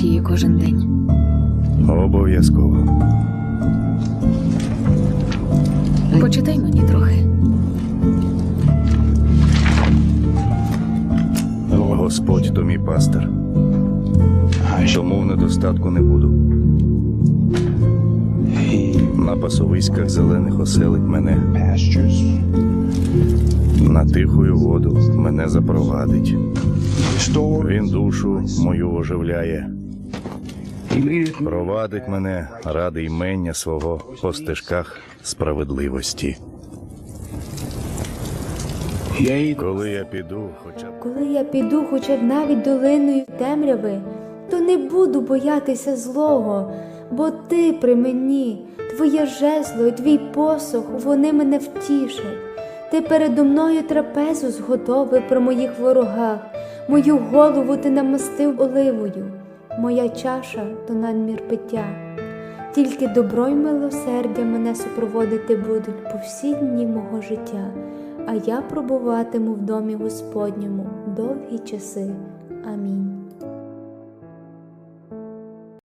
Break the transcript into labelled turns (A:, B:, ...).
A: її кожен день.
B: Обов'язково.
A: Почитай мені трохи.
B: Господь то мій пастир. Тому в недостатку не буду. На пасовиськах зелених оселить мене,
C: pastures.
B: На тихую воду мене запровадить. Він душу мою оживляє, провадить мене ради імення свого по стежках справедливості. Коли я піду, хоча б
D: Коли я піду хоча б навіть долиною темряви, то не буду боятися злого, бо ти при мені, твоє жезло і твій посох, вони мене втішать. Ти передо мною трапезу зготовив при моїх ворогах, мою голову ти намастив оливою, моя чаша то надмір пиття. Тільки добро й милосердя мене супроводити будуть по всі дні мого життя, а я пробуватиму в домі Господньому довгі часи. Амінь.